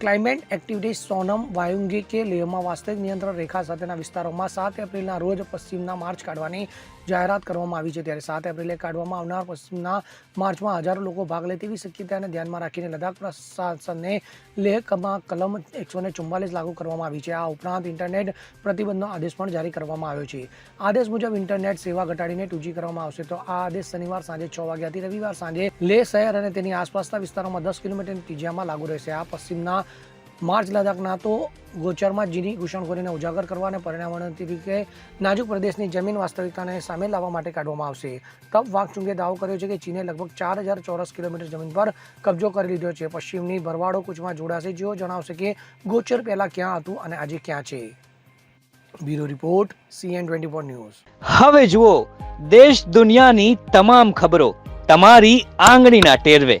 Climate activity Sonam વાયુંગી કે લેહમાં વાસ્તવિક નિયંત્રણ રેખા સાથેના વિસ્તારોમાં સાત એપ્રિલના રોજ પશ્ચિમના માર્ચ કાઢવાની જાહેરાત કરવામાં આવી છે. ત્યારે સાત એપ્રિલે કાઢવામાં આવનાર પશ્ચિમના માર્ચમાં હજારો લોકો ભાગ લે તેવી શક્યતાને ધ્યાનમાં રાખીને લદ્દાખ પ્રશાસને લેહમાં કલમ એકસો ચુમ્માલીસ લાગુ કરવામાં આવી છે. આ ઉપરાંત ઇન્ટરનેટ પ્રતિબંધનો આદેશ પણ જારી કરવામાં આવ્યો છે. આદેશ મુજબ ઇન્ટરનેટ સેવા ઘટાડીને ટુજી કરવામાં આવશે. તો આ આદેશ શનિવાર સાંજે છ વાગ્યાથી રવિવાર સાંજે લેહ શહેર અને તેની આસપાસના વિસ્તારોમાં દસ કિલોમીટરની ત્રિજ્યામાં લાગુ રહેશે. આ પશ્ચિમના માર્ચ લદ્દાખના તો ગોચરમાં જીની ઘૂસણખોરીને ઉજાગર કરવા અને પર્યાવરણ તરીકે નાજુક પ્રદેશની જમીન વાસ્તવિકતાને સામે લાવવા માટે કાઢવામાં આવશે. તપ વાંગચુંગે દાવો કર્યો છે કે ચીને લગભગ ચાર હજાર ચોરસ કિલોમીટર જમીન પર કબજો કરી લીધો છે. પશ્ચિમની ભરવાડો કૂચમાં જોડાશે, જેઓ જણાવશે કે ગોચર પહેલાં ક્યાં હતું અને આજે ક્યાં છે. Bureau report CN twenty four news. હવે જુઓ, દેશ દુનિયાની તમામ ખબરો તમારી આંગળીના ટેરવે.